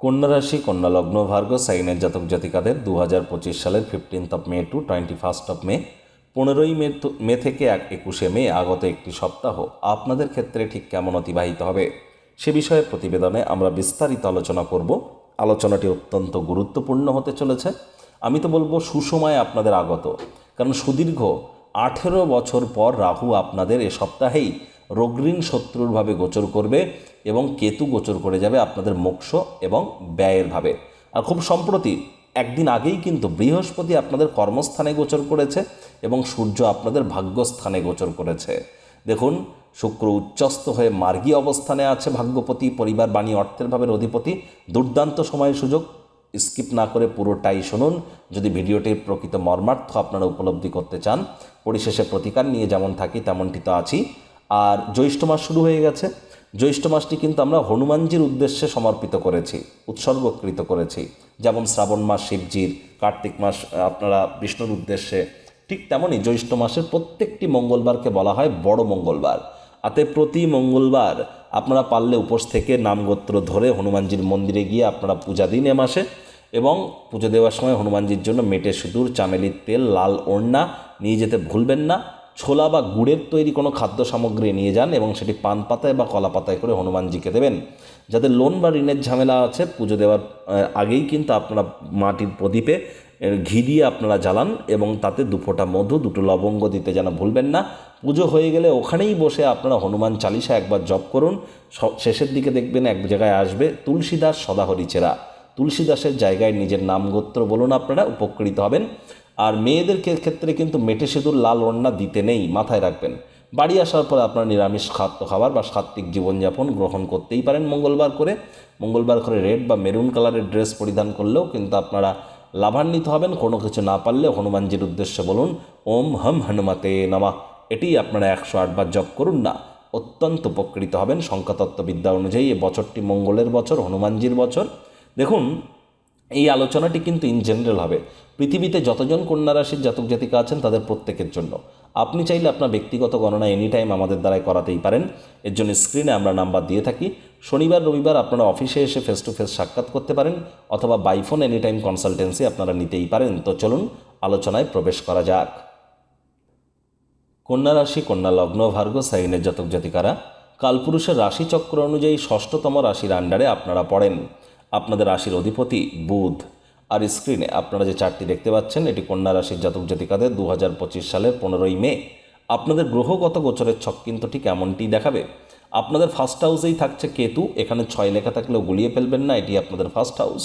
কন্যা রাশি, কন্যা লগ্ন ভার্গ সাইনের জাতক জাতিকাদের দু হাজার পঁচিশ সালের fifteenth of May to twenty first of May পনেরোই মে মে থেকে এক একুশে মে আগত একটি সপ্তাহ আপনাদের ক্ষেত্রে ঠিক কেমন অতিবাহিত হবে? সে বিষয়ে প্রতিবেদনে আমরা বিস্তারিত আলোচনা করব। আলোচনাটি অত্যন্ত গুরুত্বপূর্ণ হতে চলেছে। আমি তো বলব সুসময় আপনাদের আগত। কারণ সুদীর্ঘ আঠেরো বছর পর রাহু আপনাদের এ সপ্তাহেই রোগঋণ শত্রুরভাবে গোচর করবে এবং কেতু গোচর করে যাবে আপনাদের মোক্ষ এবং ব্যয়ের ভাবে। আর খুব সম্প্রতি একদিন আগেই কিন্তু বৃহস্পতি আপনাদের কর্মস্থানে গোচর করেছে এবং সূর্য আপনাদের ভাগ্যস্থানে গোচর করেছে। দেখুন, শুক্র উচ্চস্ত হয়ে মার্গী অবস্থানে আছে ভাগ্যপতি, পরিবার বাণী, অর্থের ভাবের অধিপতি। দুর্দান্ত সময় সুযোগ। স্কিপ না করে পুরোটাই শুনুন। যদি ভিডিওটির প্রকৃত মর্মার্থ আপনারা উপলব্ধি করতে চান, পরিশেষে প্রতিকার নিয়ে যেমন থাকি, তেমনটি তো আছি। আর জ্যৈষ্ঠ মাস শুরু হয়ে গেছে। জ্যৈষ্ঠ মাসটি কিন্তু আমরা হনুমানজির উদ্দেশ্যে সমর্পিত করেছি, উৎসর্গকৃত করেছি। যেমন শ্রাবণ মাস, শিবজির, কার্তিক মাস আপনারা বিষ্ণুর উদ্দেশ্যে ঠিক তেমনই জ্যৈষ্ঠ মাসের প্রত্যেকটি মঙ্গলবারকে বলা হয় বড় মঙ্গলবার। আতে প্রতি মঙ্গলবার আপনারা পারলে উপোস থেকে নামগোত্র ধরে হনুমানজির মন্দিরে গিয়ে আপনারা পূজা দিন এ মাসে এবং পুজো দেওয়ার সময় হনুমানজির জন্য মেটে সিঁদুর, চামেলির তেল, লাল ওড়না নিয়ে যেতে ভুলবেন না। ছোলা বা গুড়ের তৈরি কোনো খাদ্য সামগ্রী নিয়ে যান এবং সেটি পান পাতায় বা কলা পাতায় করে হনুমানজিকে দেবেন। যাদের লোন বা ঋণের ঝামেলা আছে, পুজো দেওয়ার আগেই কিন্তু আপনারা মাটির প্রদীপে ঘি দিয়ে আপনারা জ্বালান এবং তাতে দু ফোঁটা মধু, দুটো লবঙ্গ দিতে যেন ভুলবেন না। পুজো হয়ে গেলে ওখানেই বসে আপনারা হনুমান চালিসা একবার জপ করুন। শেষের দিকে দেখবেন এক জায়গায় আসবে তুলসীদাস সদাহরি চেরা। তুলসীদাসের জায়গায় নিজের নাম গোত্র বলুন আপনারা, উপকৃত হবেন। আর মেয়েদের ক্ষেত্রে কিন্তু মেটে সেতুর লাল ওড়না দিতে নেই, মাথায় রাখবেন। বাড়ি আসার পর আপনারা নিরামিষ খাদ্য খাবার বা সাত্ত্বিক জীবনযাপন গ্রহণ করতেই পারেন মঙ্গলবার করে। মঙ্গলবার করে রেড বা মেরুন কালারের ড্রেস পরিধান করলেও কিন্তু আপনারা লাভান্বিত হবেন। কোনো কিছু না পারলে হনুমানজির উদ্দেশ্যে বলুন, ওম হম হনুমাতে নামা। এটি আপনারা একশো আটবার জপ করুন না, অত্যন্ত উপকৃত হবেন। সংখ্যাতত্ত্ববিদ্যা অনুযায়ী এ বছরটি মঙ্গলের বছর, হনুমানজির বছর। দেখুন এই আলোচনাটি কিন্তু ইন জেনারেল হবে। পৃথিবীতে যতজন কন্যা রাশির জাতক জাতিকা আছেন তাদের প্রত্যেকের জন্য। আপনি চাইলে আপনার ব্যক্তিগত গণনা এনি টাইম আমাদের দ্বারাই করাতেই পারেন। এর জন্য স্ক্রিনে আমরা নাম্বার দিয়ে থাকি। শনিবার, রবিবার আপনারা অফিসে এসে ফেস টু ফেস সাক্ষাৎ করতে পারেন অথবা বাইফোন এনি টাইম কনসালটেন্সি আপনারা নিতেই পারেন। তো চলুন, আলোচনায় প্রবেশ করা যাক। কন্যা রাশি কন্যা লগ্ন, ভার্গ, সাইনের জাতক জাতিকারা, কালপুরুষের রাশিচক্র অনুযায়ী ষষ্ঠতম রাশির আন্ডারে আপনারা পড়েন। আপনাদের রাশির অধিপতি বুধ। আর স্ক্রিনে আপনারা যে চারটি দেখতে পাচ্ছেন, এটি কন্যা রাশির জাতক জাতিকাদের দু হাজার পঁচিশ সালের পনেরোই মে। আপনাদের গ্রহগত গোচরের ছক কিন্তু ঠিক এমনটি দেখাবে। আপনাদের ফার্স্ট হাউসেই থাকছে কেতু, এখানে ছয় লেখা থাকলেও গুলিয়ে ফেলবেন না, এটি আপনাদের ফার্স্ট হাউস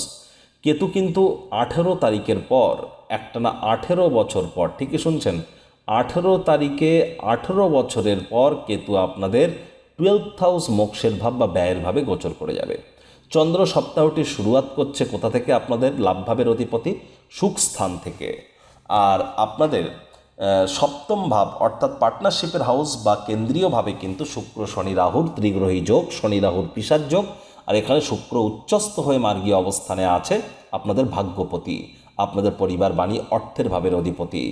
কেতু কিন্তু আঠেরো তারিখের পর, একটানা আঠেরো বছর পর, ঠিকই শুনছেন? আঠেরো তারিখে আঠেরো বছরের পর কেতু আপনাদের টুয়েলভ হাউস মোক্ষের ভাব বা ব্যয়ের ভাবে গোচর করে যাবে। চন্দ্র সপ্তাহটির শুরুয়াত করছে কোথা থেকে? আপনাদের লাভভাবের অধিপতি সুখ স্থান থেকে। আর আপনাদের সপ্তম ভাব, অর্থাৎ পার্টনারশিপের হাউস বা কেন্দ্রীয়ভাবে কিন্তু শুক্র, শনি, রাহুর ত্রিগ্রহী যোগ, শনি, রাহুর পিসার যোগ, আর এখানে শুক্র উচ্চস্থ হয়ে মার্গীয় অবস্থানে আছে আপনাদের ভাগ্যপতি, আপনাদের পরিবার বাণী অর্থের ভাবের অধিপতি।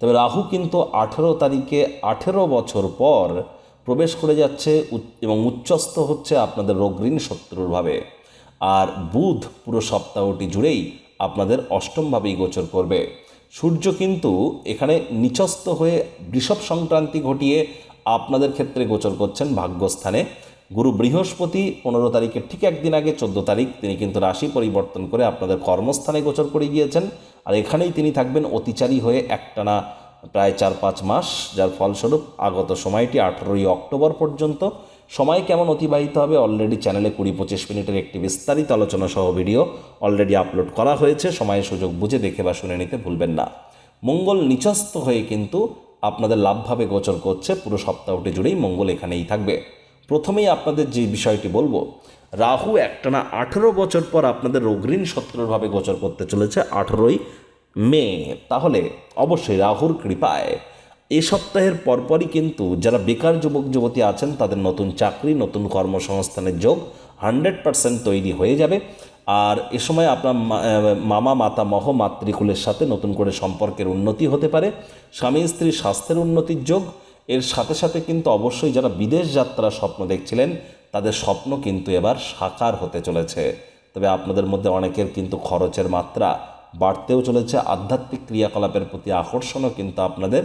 তবে রাহু কিন্তু আঠেরো তারিখে আঠেরো বছর পর প্রবেশ করে যাচ্ছে এবং উচ্চস্থ হচ্ছে আপনাদের রোগঋণ শত্রুর ভাবে। আর বুধ পুরো সপ্তাহটি জুড়েই আপনাদের অষ্টমভাবেই গোচর করবে। সূর্য কিন্তু এখানে নিচস্থ হয়ে বৃষভ সংক্রান্তি ঘটিয়ে আপনাদের ক্ষেত্রে গোচর করছেন ভাগ্যস্থানে। গুরু বৃহস্পতি পনেরো তারিখের ঠিক একদিন আগে চোদ্দ তারিখ তিনি কিন্তু রাশি পরিবর্তন করে আপনাদের কর্মস্থানে গোচর করে গিয়েছেন। আর এখানেই তিনি থাকবেন অতিচারী হয়ে একটানা প্রায় চার পাঁচ মাস, যার ফলস্বরূপ আগত সময়টি আঠেরোই অক্টোবর পর্যন্ত সময় কেমন অতিবাহিত হবে? অলরেডি চ্যানেলে কুড়ি পঁচিশ মিনিটের একটি বিস্তারিত আলোচনা সহ ভিডিও অলরেডি আপলোড করা হয়েছে। সময়ের সুযোগ বুঝে দেখে বা শুনে নিতে ভুলবেন না। মঙ্গল নিচস্থ হয়ে কিন্তু আপনাদের লাভভাবে গোচর করছে। পুরো সপ্তাহটি জুড়েই মঙ্গল এখানেই থাকবে। প্রথমেই আপনাদের যে বিষয়টি বলব, রাহু একটানা আঠেরো বছর পর আপনাদের রোগঋণ শত্রুরভাবে গোচর করতে চলেছে আঠেরোই মে। তাহলে অবশ্যই রাহুর কৃপায় এ সপ্তাহের পরপরই কিন্তু যারা বেকার যুবক, যুবতী আছেন, তাদের নতুন চাকরি, নতুন কর্মসংস্থানের যোগ হান্ড্রেড পারসেন্ট তৈরি হয়ে যাবে। আর এ সময় আপনার মামা, মাতা মহ, মাতৃকুলের সাথে নতুন করে সম্পর্কের উন্নতি হতে পারে। স্বামী, স্ত্রীর স্বাস্থ্যের উন্নতির যোগ। এর সাথে সাথে কিন্তু অবশ্যই যারা বিদেশ যাত্রার স্বপ্ন দেখছিলেন, তাদের স্বপ্ন কিন্তু এবার সাকার হতে চলেছে। তবে আপনাদের মধ্যে অনেকের কিন্তু খরচের মাত্রা বাড়তেও চলেছে। আধ্যাত্মিক ক্রিয়াকলাপের প্রতি আকর্ষণও কিন্তু আপনাদের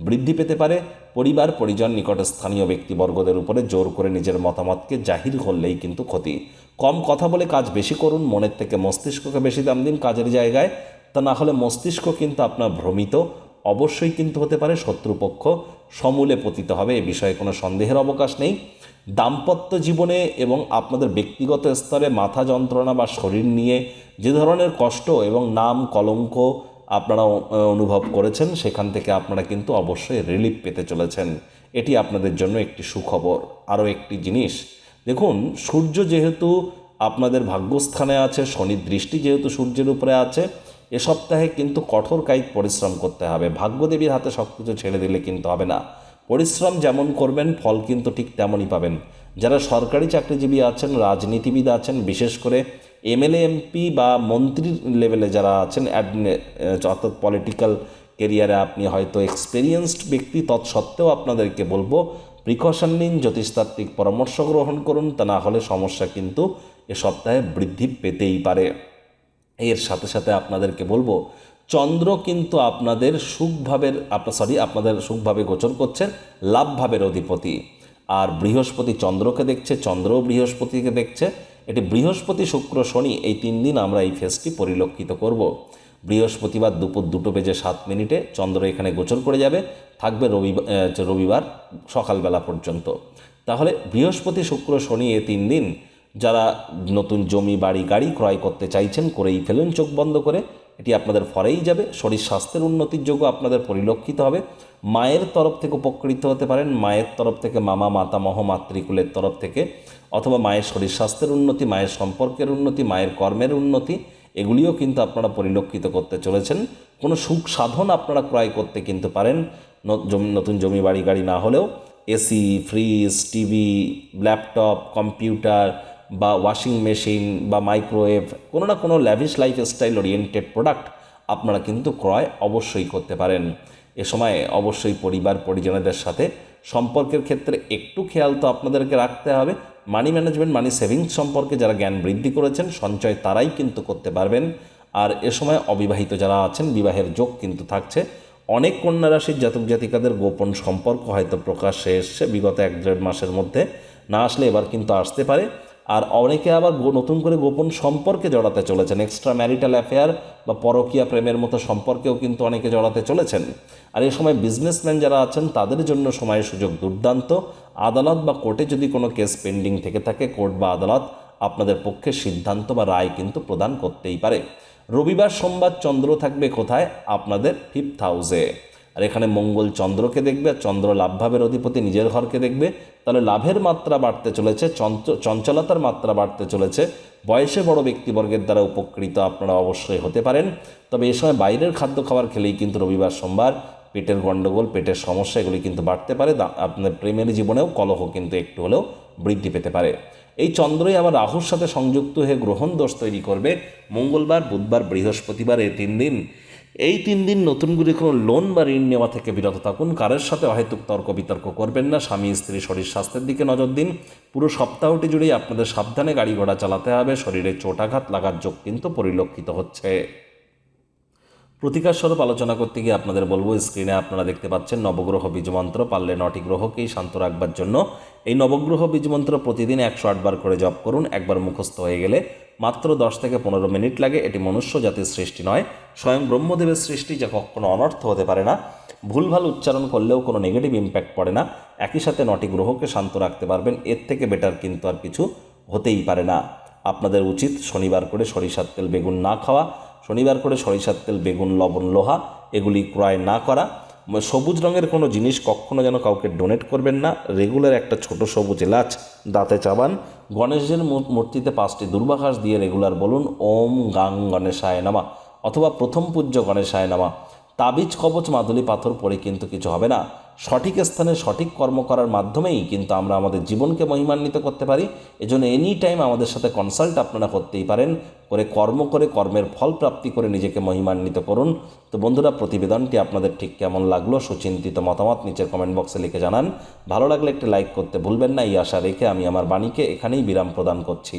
বৃদ্ধি পেতে পারে। পরিবার, পরিজন নিকটে স্থানীয় ব্যক্তিবর্গদের উপরে জোর করে নিজের মতামতকে জাহির করলেই কিন্তু ক্ষতি। কম কথা বলে কাজ বেশি করুন, মনের থেকে মস্তিষ্ককে বেশি দাম দিন কাজের জায়গায়। তা না হলে মস্তিষ্ক কিন্তু আপনার ভ্রমিত। অবশ্যই কিন্তু হতে পারে শত্রুপক্ষ। সমূলে পতিত হবে, এ বিষয়ে কোনো সন্দেহের অবকাশ নেই। দাম্পত্য জীবনে এবং আপনাদের ব্যক্তিগত স্তরে মাথা যন্ত্রণা বা শরীর নিয়ে যে ধরনের কষ্ট এবং নাম কলঙ্ক আপনারা অনুভব করেছেন, সেখান থেকে আপনারা কিন্তু অবশ্যই রিলিফ পেতে চলেছেন। এটি আপনাদের জন্য একটি সুখবর। আরও একটি জিনিস, দেখুন, সূর্য যেহেতু আপনাদের ভাগ্যস্থানে আছে, শনির দৃষ্টি যেহেতু সূর্যের উপরে আছে, এ সপ্তাহে কিন্তু কঠোর কায়িক পরিশ্রম করতে হবে। ভাগ্যদেবীর হাতে সব কিছু ছেড়ে দিলে কিন্তু হবে না। পরিশ্রম যেমন করবেন, ফল কিন্তু ঠিক তেমনই পাবেন। যারা সরকারি চাকরিজীবী আছেন, রাজনীতিবিদ আছেন, বিশেষ করে এমএলএ এমপি বা মন্ত্রী লেভেলে যারা আছেন অর্থাৎ পলিটিক্যাল কেরিয়ারে আপনি হয়তো এক্সপেরিয়েন্সড ব্যক্তি, তৎসত্ত্বেও আপনাদেরকে বলব প্রিকশন নিন, জ্যোতিষতাত্ত্বিক পরামর্শ গ্রহণ করুন, তা না হলে সমস্যা কিন্তু এ সপ্তাহে বৃদ্ধি পেতেই পারে। এর সাথে সাথে আপনাদেরকে বলব, চন্দ্র কিন্তু আপনাদের সুখভাবের আপনার সরি আপনাদের সুখভাবে গোচর করছে, লাভভাবের অধিপতি। আর বৃহস্পতি চন্দ্রকে দেখছে, চন্দ্রও বৃহস্পতিকে দেখছে বৃহস্পতি শুক্র শনি, এই তিন দিন আমরা এই ফেসটি পরিলক্ষিত করব। বৃহস্পতিবার দুপুর দুটো বেজে সাত মিনিটে চন্দ্র এখানে গোচর করে যাবে, থাকবে রবিবার রবিবার সকালবেলা পর্যন্ত। তাহলে বৃহস্পতি শুক্র শনি এ তিন দিন যারা নতুন জমি, বাড়ি, গাড়ি ক্রয় করতে চাইছেন, করেই ফেলুন, চোখ বন্ধ করে। এটি আপনাদের ফরেই যাবে। শরীর স্বাস্থ্যের উন্নতির যোগ্য আপনাদের পরিলক্ষিত হবে। মায়ের তরফ থেকে উপকৃত হতে পারেন। মায়ের তরফ থেকে মামা মাতামহ মাতৃকুলের তরফ থেকে। অথবা মায়ের শরীর স্বাস্থ্যের উন্নতি, মায়ের সম্পর্কের উন্নতি, মায়ের কর্মের উন্নতি, এগুলিও কিন্তু আপনারা পরিলক্ষিত করতে চলেছেন। কোনো সুখ সাধন আপনারা ক্রয় করতে কিন্তু পারেন। নতুন জমি, বাড়ি, গাড়ি না হলেও AC, fridge, TV, laptop, computer বা ওয়াশিং মেশিন বা মাইক্রোওয়েভ কোনো না কোনো ল্যাভিশ লাইফস্টাইল ওরিয়েন্টেড প্রোডাক্ট আপনারা কিন্তু ক্রয় অবশ্যই করতে পারেন। এ সময় অবশ্যই পরিবার, পরিজনদের সাথে সম্পর্কের ক্ষেত্রে একটু খেয়াল তো আপনাদেরকে রাখতে হবে। মানি ম্যানেজমেন্ট মানি সেভিংস সম্পর্কে যারা জ্ঞান বৃদ্ধি করেছেন, সঞ্চয় তারাই কিন্তু করতে পারবেন। আর এ সময় অবিবাহিত যারা আছেন, বিবাহের যোগ কিন্তু থাকছে। অনেক কন্যা রাশির জাতক জাতিকাদের গোপন সম্পর্ক হয়তো প্রকাশ্যে এসছে। বিগত এক দেড় মাসের মধ্যে না আসলে এবার কিন্তু আসতে পারে। আর অনেকে আবার নতুন করে গোপন সম্পর্কে জড়াতে চলেছেন। এক্সট্রা ম্যারিটাল অ্যাফেয়ার বা পরকীয়া প্রেমের মতো সম্পর্কেও কিন্তু অনেকে জড়াতে চলেছেন। আর এই সময় বিজনেসম্যান যারা আছেন, তাদের জন্য সময় সুযোগ দুর্দান্ত। আদালত বা কোর্টে যদি কোনো কেস পেন্ডিং থেকে থাকে, কোর্ট বা আদালত আপনাদের পক্ষে সিদ্ধান্ত বা রায় কিন্তু প্রদান করতেই পারে। রবিবার সোমবার চন্দ্র থাকবে কোথায়? আপনাদের ফিফথ হাউসে আর এখানে মঙ্গল চন্দ্রকে দেখবে আর চন্দ্র লাভভাবের অধিপতি নিজের ঘরকে দেখবে, তাহলে লাভের মাত্রা বাড়তে চলেছে, চঞ্চ- চঞ্চলতার মাত্রা বাড়তে চলেছে। বয়সে বড় ব্যক্তিবর্গের দ্বারা উপকৃত আপনারা অবশ্যই হতে পারেন। তবে এ সময় বাইরের খাদ্য খাবার খেলেই কিন্তু রবিবার, সোমবার পেটের গণ্ডগোল পেটের সমস্যা এগুলি কিন্তু বাড়তে পারে। আপনার প্রেমের জীবনেও কলহ কিন্তু একটু হলেও বৃদ্ধি পেতে পারে। এই চন্দ্রই আবার রাহুর সাথে সংযুক্ত হয়ে গ্রহণ দোষ তৈরি করবে। মঙ্গলবার, বুধবার, বৃহস্পতিবার এই তিন দিন এই তিন দিন নতুন করে কোনো লোন বা ঋণ নেওয়া থেকে বিরত থাকুন। কারের সাথে অহেতুক তর্ক বিতর্ক করবেন না। স্বামী, স্ত্রী, শরীর স্বাস্থ্যের দিকে নজর দিন। পুরো সপ্তাহটি জুড়েই আপনাদের সাবধানে গাড়ি ঘোড়া চালাতে হবে। শরীরে চোটাঘাত লাগার যোগ কিন্তু পরিলক্ষিত হচ্ছে। প্রতিকার স্বরূপ আলোচনা করতে গিয়ে আপনাদের বলব স্ক্রিনে আপনারা দেখতে পাচ্ছেন নবগ্রহ বীজমন্ত্র পারলে নটি গ্রহকেই শান্ত রাখবার জন্য। এই নবগ্রহ বীজমন্ত্র প্রতিদিন একশো আটবার করে জপ করুন। একবার মুখস্থ হয়ে গেলে মাত্র দশ থেকে পনেরো মিনিট লাগে। এটি মনুষ্য জাতির সৃষ্টি নয়। স্বয়ং ব্রহ্মদেবের সৃষ্টি যা কখনো অনর্থ হতে পারে না। ভুলভাল উচ্চারণ করলেও কোনো নেগেটিভ ইম্প্যাক্ট পড়ে না। একই সাথে নটি গ্রহকে শান্ত রাখতে পারবেন। এর থেকে বেটার কিন্তু আর কিছু হতেই পারে না। আপনাদের উচিত শনিবার করে সরিষার তেল বেগুন না খাওয়া। শনিবার করে সরিষার তেল বেগুন, লবণ, লোহা, এগুলি ক্রয় না করা। সবুজ রঙের কোনো জিনিস কখনো যেন কাউকে ডোনেট করবেন না। রেগুলার একটা ছোট সবুজ এলাচ, দাঁতে চাবান গণেশের মূর্তিতে পাঁচটি দুর্বাঘাস দিয়ে রেগুলার বলুন, ওম গাং গণেশায় নামা অথবা প্রথম পূজ্য গণেশায় নামা। তাবিজ, কবচ, মাদুলি, পাথর পরে কিন্তু কিছু হবে না। সঠিক স্থানে সঠিক কর্ম করার মাধ্যমেই কিন্তু আমরা আমাদের জীবনকে মহিমান্বিত করতে পারি। এজন্য এনি টাইম আমাদের সাথে কনসাল্ট আপনারা করতেই পারেন। করে কর্ম করে কর্মের ফল প্রাপ্তি করে নিজেকে মহিমান্বিত করুন। তো বন্ধুরা, প্রতিবেদনটি আপনাদের ঠিক কেমন লাগল সুচিন্তিত মতামত নিচের কমেন্ট বক্সে লিখে জানান। ভালো লাগলে একটি লাইক করতে ভুলবেন না। এই আশা রেখে আমি আমার বাণীকে এখানেই বিরাম প্রদান করছি।